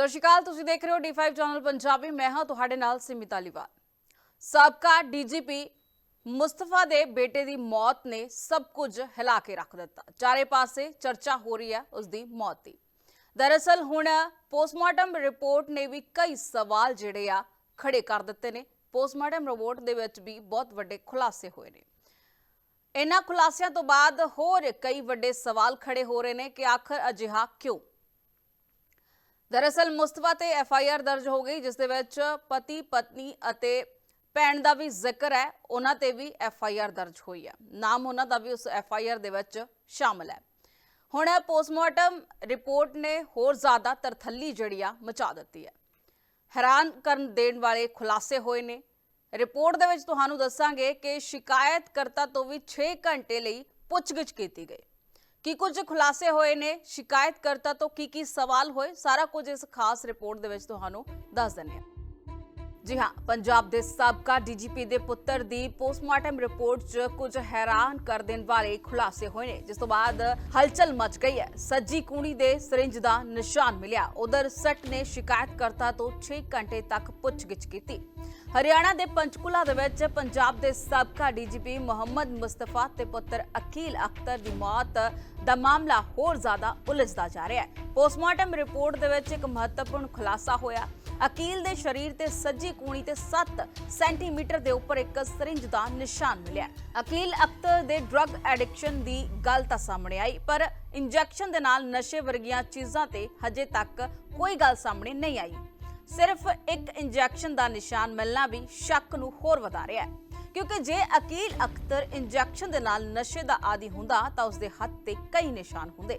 ਸਤਿ ਸ਼੍ਰੀ ਅਕਾਲ, ਤੁਸੀਂ ਦੇਖ ਰਹੇ ਹੋ D5 ਚੈਨਲ ਪੰਜਾਬੀ। ਮੈਂ ਹਾਂ ਤੁਹਾਡੇ ਨਾਲ ਸਿਮਿਤਾ ਲੀਵਾਲ ਸਾਬਕਾ ਡੀਜੀਪੀ ਮੁਸਤਫਾ ਦੇ ਬੇਟੇ ਦੀ ਮੌਤ ਨੇ ਸਭ ਕੁਝ ਹਿਲਾ ਕੇ ਰੱਖ ਦਿੱਤਾ। ਚਾਰੇ ਪਾਸੇ ਚਰਚਾ ਹੋ ਰਹੀ ਹੈ ਉਸ ਦੀ ਮੌਤ ਦੀ। ਦਰਅਸਲ ਹੁਣ ਪੋਸਟਮਾਰਟਮ ਰਿਪੋਰਟ ਨੇ ਵੀ ਕਈ ਸਵਾਲ ਜਿਹੜੇ ਆ ਖੜੇ ਕਰ ਦਿੱਤੇ ਨੇ। ਪੋਸਟਮਾਰਟਮ ਰਿਪੋਰਟ ਦੇ ਵਿੱਚ ਵੀ ਬਹੁਤ ਵੱਡੇ ਖੁਲਾਸੇ ਹੋਏ ਨੇ। ਇਹਨਾਂ ਖੁਲਾਸਿਆਂ ਤੋਂ ਬਾਅਦ ਹੋਰ ਕਈ ਵੱਡੇ ਸਵਾਲ ਖੜੇ ਹੋ ਰਹੇ ਨੇ ਕਿ ਆਖਰ ਅਜਿਹਾ ਕਿਉਂ? ਦਰਅਸਲ ਮੁਸਤਫਾ ਤੇ ਐਫ ਆਈ ਆਰ ਦਰਜ ਹੋ ਗਈ, ਜਿਸ ਦੇ ਵਿੱਚ ਪਤੀ, ਪਤਨੀ ਅਤੇ ਭੈਣ ਦਾ ਵੀ ਜ਼ਿਕਰ ਹੈ, ਉਹਨਾਂ ਤੇ ਵੀ ਐਫ ਆਈ ਆਰ ਦਰਜ ਹੋਈ ਹੈ। ਨਾਮ ਉਹਨਾਂ ਦਾ ਵੀ ਉਸ ਐਫ ਆਈ ਆਰ ਦੇ ਵਿੱਚ ਸ਼ਾਮਲ ਹੈ। ਹੁਣ ਇਹ ਪੋਸਟਮਾਰਟਮ ਰਿਪੋਰਟ ਨੇ ਹੋਰ ਜ਼ਿਆਦਾ ਤਰਥੱਲੀ ਜਿਹੜੀ ਆ, ਮਚਾ ਦਿੱਤੀ ਹੈ। ਹੈਰਾਨ ਕਰਨ ਦੇਣ ਵਾਲੇ ਖੁਲਾਸੇ ਹੋਏ ਨੇ। ਰਿਪੋਰਟ ਦੇ ਵਿੱਚ ਤੁਹਾਨੂੰ ਦੱਸਾਂਗੇ ਕਿ ਸ਼ਿਕਾਇਤਕਰਤਾ ਤੋਂ ਵੀ 6 ਘੰਟੇ ਲਈ ਪੁੱਛਗਿੱਛ ਕੀਤੀ ਗਈ। ਕੀ ਕੁਝ ਖੁਲਾਸੇ ਹੋਏ ਨੇ, ਸ਼ਿਕਾਇਤਕਰਤਾ ਤੋਂ ਕੀ ਕੀ ਸਵਾਲ ਹੋਏ, ਸਾਰਾ ਕੁਝ ਇਸ ਖਾਸ ਰਿਪੋਰਟ ਦੇ ਵਿੱਚ ਤੁਹਾਨੂੰ ਦੱਸ ਦਿੰਦੇ ਹਾਂ। ਜੀ ਹਾਂ, ਪੰਜਾਬ ਦੇ ਸਾਬਕਾ ਡੀਜੀਪੀ ਦੇ ਪੁੱਤਰ ਦੀ ਪੋਸਟਮਾਰਟਮ ਰਿਪੋਰਟ 'ਚ ਕੁਝ ਹੈਰਾਨ ਕਰ ਦੇਣ ਵਾਲੇ ਖੁਲਾਸੇ ਹੋਏ ਨੇ, ਜਿਸ ਤੋਂ ਬਾਅਦ ਹਲਚਲ ਮਚ ਗਈ ਹੈ। ਸੱਜੀ ਕੂਣੀ ਦੇ ਸਰਿੰਜ ਦਾ ਨਿਸ਼ਾਨ ਮਿਲਿਆ। ਉਧਰ ਸੱਟ ਨੇ ਸ਼ਿਕਾਇਤਕਰਤਾ ਤੋਂ 6 ਘੰਟੇ ਤੱਕ ਪੁੱਛਗਿੱਛ ਕੀਤੀ। ਹਰਿਆਣਾ ਦੇ ਪੰਚਕੂਲਾ ਦੇ ਵਿੱਚ ਪੰਜਾਬ ਦੇ ਸਾਬਕਾ ਡੀਜੀਪੀ ਮੁਹੰਮਦ ਮੁਸਤਫਾ ਤੇ ਪੁੱਤਰ ਅਕੀਲ ਅਖਤਰ ਦੀ ਮੌਤ ਦਾ ਮਾਮਲਾ ਹੋਰ ਜ਼ਿਆਦਾ ਉਲਝਦਾ ਜਾ ਰਿਹਾ ਹੈ। ਪੋਸਟਮਾਰਟਮ ਰਿਪੋਰਟ ਦੇ ਵਿੱਚ ਇੱਕ ਮਹੱਤਵਪੂਰਨ ਖੁਲਾਸਾ ਹੋਇਆ। ਅਕੀਲ ਦੇ ਸਰੀਰ ਤੇ ਸੱਜੀ ਕੂਣੀ ਤੇ 7 ਸੈਂਟੀਮੀਟਰ ਦੇ ਉੱਪਰ ਇੱਕ ਸਰਿੰਜ ਦਾ ਨਿਸ਼ਾਨ ਮਿਲਿਆ ਅਕੀਲ ਅਖਤਰ ਦੇ ਡਰੱਗ ਐਡਿਕਸ਼ਨ ਦੀ ਗੱਲ ਤਾਂ ਸਾਹਮਣੇ ਆਈ, ਪਰ ਇੰਜੈਕਸ਼ਨ ਦੇ ਨਾਲ ਨਸ਼ੇ ਵਰਗੀਆਂ ਚੀਜ਼ਾਂ ਤੇ ਹਜੇ ਤੱਕ ਕੋਈ ਗੱਲ ਸਾਹਮਣੇ ਨਹੀਂ ਆਈ। ਸਿਰਫ ਇੱਕ ਇੰਜੈਕਸ਼ਨ ਦਾ ਨਿਸ਼ਾਨ ਮਿਲਣਾ ਵੀ ਸ਼ੱਕ ਨੂੰ ਹੋਰ ਵਧਾ ਰਿਹਾ ਹੈ। ਕਿਉਂਕਿ ਜੇ ਅਕੀਲ ਅਖਤਰ ਇੰਜੈਕਸ਼ਨ ਦੇ ਨਾਲ ਨਸ਼ੇ ਦਾ ਆਦੀ ਹੁੰਦਾ ਤਾਂ ਉਸਦੇ ਹੱਥ ਤੇ ਕਈ ਨਿਸ਼ਾਨ ਹੁੰਦੇ।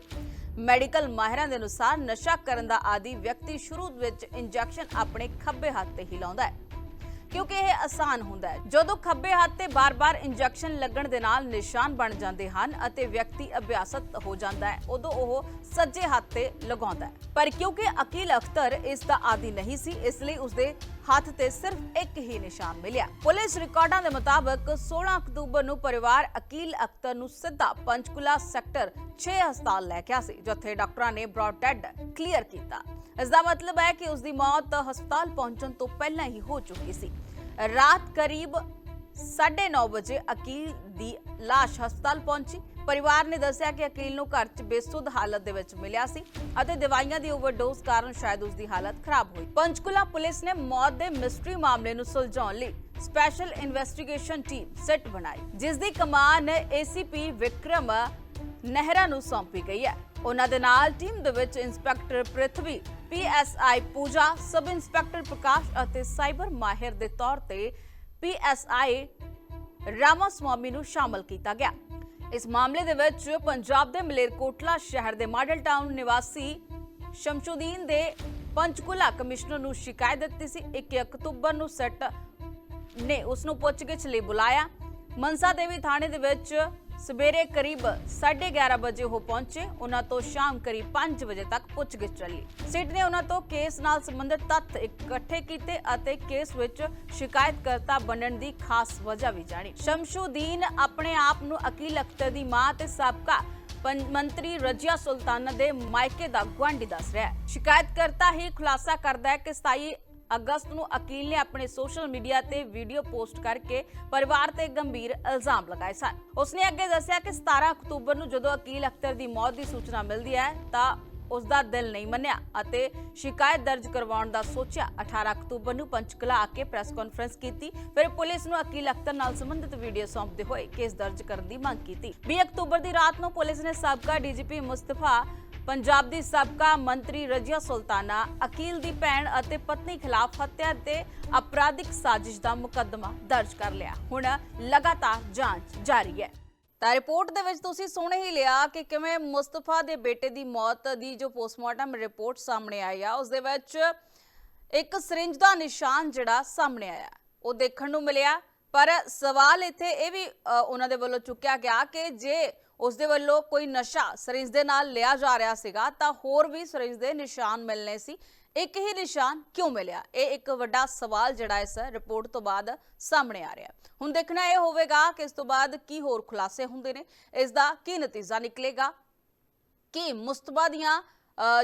ਮੈਡੀਕਲ ਮਾਹਿਰਾਂ ਦੇ ਅਨੁਸਾਰ ਨਸ਼ਾ ਕਰਨ ਦਾ ਆਦੀ ਵਿਅਕਤੀ ਸ਼ੁਰੂ ਵਿੱਚ ਇੰਜੈਕਸ਼ਨ ਆਪਣੇ ਖੱਬੇ ਹੱਥ ਤੇ ਹੀ ਲਾਉਂਦਾ ਹੈ। ਕਿਉਂਕਿ ਇਹ ਆਸਾਨ ਹੁੰਦਾ ਹੈ। ਜਦੋਂ ਖੱਬੇ ਹੱਥ ਤੇ ਬਾਰ-ਬਾਰ ਇੰਜੈਕਸ਼ਨ ਲੱਗਣ ਦੇ ਨਾਲ ਨਿਸ਼ਾਨ ਬਣ ਜਾਂਦੇ ਹਨ ਅਤੇ ਵਿਅਕਤੀ ਅਭਿਆਸਤ ਹੋ ਜਾਂਦਾ ਹੈ, ਉਦੋਂ ਉਹ ਸੱਜੇ ਹੱਥ ਤੇ ਲਗਾਉਂਦਾ ਹੈ। ਪਰ ਕਿਉਂਕਿ ਅਕੀਲ ਅਖਤਰ ਇਸ ਦਾ ਆਦੀ ਨਹੀਂ ਸੀ, ਇਸ ਲਈ ਉਸਦੇ ਹੱਥ ਤੇ ਸਿਰਫ ਇੱਕ ਹੀ ਨਿਸ਼ਾਨ ਮਿਲਿਆ। ਪੁਲਿਸ ਰਿਕਾਰਡਾਂ ਦੇ ਮੁਤਾਬਕ 16 ਅਕਤੂਬਰ ਨੂੰ ਪਰਿਵਾਰ ਅਕੀਲ ਅਖਤਰ ਨੂੰ ਸਿੱਧਾ ਪੰਚਕੁਲਾ ਸੈਕਟਰ 6 ਹਸਪਤਾਲ ਲੈ ਗਿਆ ਸੀ, ਜਿੱਥੇ ਡਾਕਟਰਾਂ ਨੇ ਬ੍ਰੌਡ ਡੈਡ ਕਲੀਅਰ ਕੀਤਾ। ਇਸ ਦਾ ਮਤਲਬ ਹੈ ਕਿ ਉਸ ਦੀ ਮੌਤ ਹਸਪਤਾਲ ਪਹੁੰਚਣ ਤੋਂ ਪਹਿਲਾਂ ਹੀ ਹੋ ਚੁੱਕੀ ਸੀ। ਰਾਤ ਕਰੀਬ 9:30 ਵਜੇ ਅਕੀਲ ਦੀ ਲਾਸ਼ ਹਸਪਤਾਲ ਪਹੁੰਚੀ। ਪਰਿਵਾਰ ਨੇ ਦੱਸਿਆ ਕਿ ਅਕੀਲ ਨੂੰ ਘਰ 'ਚ ਬੇਸੁੱਧ ਹਾਲਤ ਦੇ ਵਿੱਚ ਮਿਲਿਆ ਸੀ ਅਤੇ ਦਵਾਈਆਂ ਦੀ ਓਵਰਡੋਜ਼ ਕਾਰਨ ਸ਼ਾਇਦ ਉਸ ਦੀ ਹਾਲਤ ਖਰਾਬ ਹੋਈ। ਪੰਚਕੁਲਾ ਪੁਲਿਸ ਨੇ ਮੌਤ ਦੇ ਮਿਸਟਰੀ ਮਾਮਲੇ ਨੂੰ ਸੁਲਝਾਉਣ ਲਈ ਸਪੈਸ਼ਲ ਇਨਵੈਸਟੀਗੇਸ਼ਨ ਟੀਮ ਸੈੱਟ ਬਣਾਈ ਜਿਸ ਦੀ ਕਮਾਨ ਏਸੀਪੀ ਵਿਕਰਮ ਨਹਿਰਾ ਨੂੰ ਸੌਂਪੀ ਗਈ ਹੈ। ਉਹਨਾਂ ਦੇ ਨਾਲ ਟੀਮ ਦੇ ਵਿੱਚ inspector Prithvi PSI Pooja, sub inspector Prakash ਅਤੇ ਸਾਈਬਰ ਮਾਹਿਰ ਦੇ ਤੌਰ ਤੇ ਪੀਐਸਆਈ ਰਾਮਾ ਨੂੰ ਸ਼ਾਮਲ ਕੀਤਾ ਗਿਆ। ਇਸ ਮਾਮਲੇ ਦੇ ਵਿੱਚ ਪੰਜਾਬ ਦੇ ਮਲੇਰਕੋਟਲਾ ਸ਼ਹਿਰ ਦੇ ਮਾਡਲ ਟਾਊਨ ਨਿਵਾਸੀ ਸ਼ਮਸ਼ੁਦੀਨ ਦੇ ਪੰਚਕੁਲਾ ਕਮਿਸ਼ਨਰ ਨੂੰ ਸ਼ਿਕਾਇਤ ਦਿੱਤੀ ਸੀ। 1 ਅਕਤੂਬਰ ਨੂੰ ਸੈੱਟ ਨੇ ਉਸ ਨੂੰ ਪੁੱਛਗਿੱਛ ਲਈ ਬੁਲਾਇਆ। ਮਨਸਾ ਦੇਵੀ ਥਾਣੇ ਦੇ ਵਿੱਚ ਸਵੇਰੇ ਕਰੀਬ 11:30 ਵਜੇ ਉਹ ਪਹੁੰਚੇ। ਉਹਨਾਂ ਤੋਂ ਸ਼ਾਮ ਕਰੀਬ 5 ਵਜੇ ਤੱਕ ਪੁੱਛਗਿੱਛ ਚੱਲੀ। ਸਿਟ ਨੇ ਉਹਨਾਂ ਤੋਂ ਕੇਸ ਨਾਲ ਸੰਬੰਧਿਤ ਤੱਥ ਇਕੱਠੇ ਕੀਤੇ ਅਤੇ ਕੇਸ ਵਿੱਚ ਸ਼ਿਕਾਇਤਕਰਤਾ ਬਣਨ ਦੀ ਖਾਸ ਵਜ੍ਹਾ ਵੀ ਜਾਣੀ। ਸ਼ਮਸ਼ੂਦੀਨ ਆਪਣੇ ਆਪ ਨੂੰ ਅਕੀਲ ਅਖਤਰ ਦੀ ਮਾਂ ਤੇ ਸਾਬਕਾ ਮੰਤਰੀ ਰਜੀਆ ਸੁਲਤਾਨਾ ਦੇ ਮਾਇਕੇ ਦਾ ਗੁਆਂਢੀ ਦੱਸ ਰਿਹਾ ਹੈ। ਸ਼ਿਕਾਇਤਕਰਤਾ ਹੀ ਖੁਲਾਸਾ ਕਰਦਾ ਹੈ ਕਿ 27 ਅਗਸਤ ਨੂੰ ਅਕੀਲ ਨੇ ਆਪਣੇ ਸੋਸ਼ਲ ਮੀਡੀਆ ਤੇ ਵੀਡੀਓ ਪੋਸਟ ਕਰਕੇ ਪਰਿਵਾਰ ਤੇ ਗੰਭੀਰ ਇਲਜ਼ਾਮ ਲਗਾਏ ਸਨ। ਉਸਨੇ ਅੱਗੇ ਦੱਸਿਆ ਕਿ 17 ਅਕਤੂਬਰ ਨੂੰ ਜਦੋਂ ਅਕੀਲ ਅਖਤਰ ਦੀ ਮੌਤ ਦੀ ਸੂਚਨਾ ਮਿਲਦੀ ਹੈ, ਤਾਂ ਉਸ ਦਾ ਦਿਲ ਨਹੀਂ ਮੰਨਿਆ ਅਤੇ ਸ਼ਿਕਾਇਤ ਦਰਜ ਕਰਵਾਉਣ ਦਾ ਸੋਚਿਆ। 18 ਅਕਤੂਬਰ ਨੂੰ ਪੰਚਕਲਾ ਆ ਕੇ ਪ੍ਰੈਸ ਕਾਨਫਰੰਸ ਕੀਤੀ, ਫਿਰ ਪੁਲਿਸ ਨੂੰ ਅਕੀਲ ਅਖਤਰ ਨਾਲ ਸੰਬੰਧਿਤ ਵੀਡੀਓ ਸੌਂਪਦੇ ਹੋਏ ਕੇਸ ਦਰਜ ਕਰਨ ਦੀ ਮੰਗ ਕੀਤੀ। 20 ਅਕਤੂਬਰ ਦੀ ਰਾਤ ਨੂੰ ਪੁਲਿਸ ਨੇ ਸਾਬਕਾ ਡੀਜੀਪੀ ਮੁਸਤਫਾ ਪੰਜਾਬ ਦੀ ਸਾਬਕਾ ਮੰਤਰੀ ਰਜੀਆ ਸੁਲਤਾਨਾ, ਅਕੀਲ ਦੀ ਭੈਣ ਅਤੇ ਪਤਨੀ ਖਿਲਾਫ ਹੱਤਿਆ ਤੇ ਅਪਰਾਧਿਕ ਸਾਜ਼ਿਸ਼ ਦਾ ਮੁਕੱਦਮਾ ਦਰਜ ਕਰ ਲਿਆ। ਹੁਣ ਲਗਾਤਾਰ ਜਾਂਚ ਜਾਰੀ ਹੈ। ਤਾਂ ਰਿਪੋਰਟ ਦੇ ਵਿੱਚ ਤੁਸੀਂ ਸੁਣ ਹੀ ਲਿਆ ਕਿ ਕਿਵੇਂ ਮੁਸਤਫਾ ਦੇ ਬੇਟੇ ਦੀ ਮੌਤ ਦੀ ਜੋ ਪੋਸਟਮਾਰਟਮ ਰਿਪੋਰਟ ਸਾਹਮਣੇ ਆਈ ਆ, ਉਸ ਦੇ ਵਿੱਚ ਇੱਕ ਸਰਿੰਜ ਦਾ ਨਿਸ਼ਾਨ ਜਿਹੜਾ ਸਾਹਮਣੇ ਆਇਆ। ਉਹ ਦੇਖਣ ਨੂੰ ਮਿਲਿਆ, ਪਰ ਸਵਾਲ ਇੱਥੇ ਇਹ ਵੀ ਉਹਨਾਂ ਦੇ ਵੱਲੋਂ ਚੁੱਕਿਆ ਗਿਆ ਕਿ ਜੇ ਉਸ ਦੇ ਵੱਲੋਂ ਕੋਈ ਨਸ਼ਾ ਸਰਿੰਜ ਦੇ ਨਾਲ ਲਿਆ ਜਾ ਰਿਹਾ ਸੀਗਾ, ਤਾਂ ਹੋਰ ਵੀ ਸਰਿੰਜ ਦੇ ਨਿਸ਼ਾਨ ਮਿਲਨੇ ਸੀ। ਇੱਕ ਹੀ ਨਿਸ਼ਾਨ ਕਿਉਂ ਮਿਲਿਆ? ਇਹ ਇੱਕ ਵੱਡਾ ਸਵਾਲ ਜਿਹੜਾ ਇਸ ਰਿਪੋਰਟ ਤੋਂ ਬਾਅਦ ਸਾਹਮਣੇ ਆ ਰਿਹਾ ਹੁਣ ਦੇਖਣਾ ਇਹ ਹੋਵੇਗਾ ਕਿ ਇਸ ਤੋਂ ਬਾਅਦ ਕੀ ਹੋਰ ਖੁਲਾਸੇ ਹੁੰਦੇ ਨੇ। ਇਸ ਦਾ ਕੀ ਨਤੀਜਾ ਨਿਕਲੇਗਾ? ਕਿ ਮੁਸਤਬਾ ਦੀਆਂ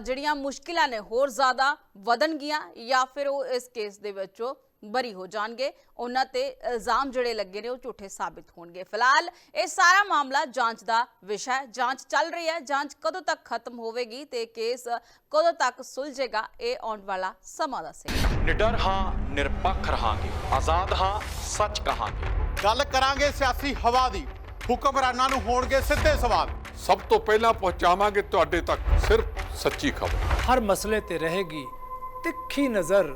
ਜਿਹੜੀਆਂ ਮੁਸ਼ਕਿਲਾਂ ਨੇ ਹੋਰ ਜ਼ਿਆਦਾ ਵਧਣਗੀਆਂ ਜਾਂ ਫਿਰ ਉਹ ਇਸ ਕੇਸ ਦੇ ਵਿੱਚੋਂ ਬਰੀ ਹੋ ਜਾਣਗੇ। ਉਹਨਾਂ ਤੇ ਇਲਜ਼ਾਮ ਜਿਹੜੇ ਲੱਗੇ ਨੇ ਉਹ ਝੂਠੇ ਸਾਬਿਤ ਹੋਣਗੇ। ਫਿਲਹਾਲ ਇਹ ਸਾਰਾ ਮਾਮਲਾ ਜਾਂਚ ਦਾ ਵਿਸ਼ਾ ਹੈ। ਜਾਂਚ ਚੱਲ ਰਹੀ ਹੈ। ਜਾਂਚ ਕਦੋਂ ਤੱਕ ਖਤਮ ਹੋਵੇਗੀ ਤੇ ਕੇਸ ਕਦੋਂ ਤੱਕ ਸੁਲਝੇਗਾ ਇਹ ਆਉਣ ਵਾਲਾ ਸਮਾਂ ਦੱਸੇਗਾ। ਨਿਡਰ ਹਾਂ ਨਿਰਪੱਖ ਰਹਾਂਗੇ। ਆਜ਼ਾਦ ਹਾਂ ਸੱਚ ਕਹਾਂਗੇ। ਗੱਲ ਕਰਾਂਗੇ ਸਿਆਸੀ ਹਵਾ ਦੀ। ਹੁਕਮਰਾਨਾਂ ਨੂੰ ਹੋਣਗੇ ਸਿੱਧੇ ਸਵਾਲ। ਸਭ ਤੋਂ ਪਹਿਲਾਂ ਪਹੁੰਚਾਵਾਂਗੇ ਤੁਹਾਡੇ ਤੱਕ ਸਿਰਫ ਸੱਚੀ ਖਬਰ। ਹਰ ਮਸਲੇ ਤੇ ਰਹੇਗੀ ਤਿੱਖੀ ਨਜ਼ਰ।